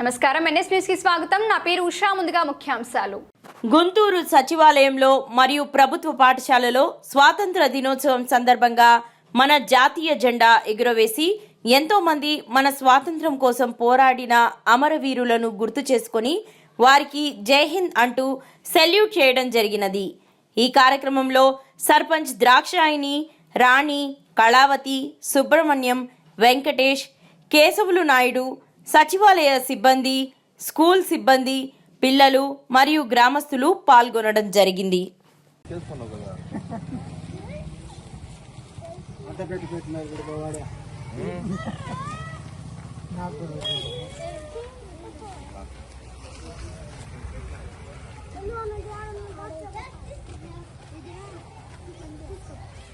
నమస్కారం. ఎన్ఎస్ న్యూస్కి స్వాగతం. నా పేరు ఉషా. ముందుగా ముఖ్యాంశాలు. గుంటూరు సచివాలయంలో మరియు ప్రభుత్వ పాఠశాలలో స్వాతంత్ర దినోత్సవం సందర్భంగా మన జాతీయ జెండా ఎగురవేసి ఎంతో మంది మన స్వాతంత్రం కోసం పోరాడిన అమరవీరులను గుర్తు చేసుకొని వారికి జై హింద్ అంటూ సెల్యూట్ చేయడం జరిగినది. ఈ కార్యక్రమంలో సర్పంచ్ ద్రాక్షాయిని రాణి కళావతి సుబ్రహ్మణ్యం వెంకటేష్ కేశవులు నాయుడు సచివాలయ సిబ్బంది స్కూల్ సిబ్బంది పిల్లలు మరియు గ్రామస్తులు పాల్గొనడం జరిగింది. నాకు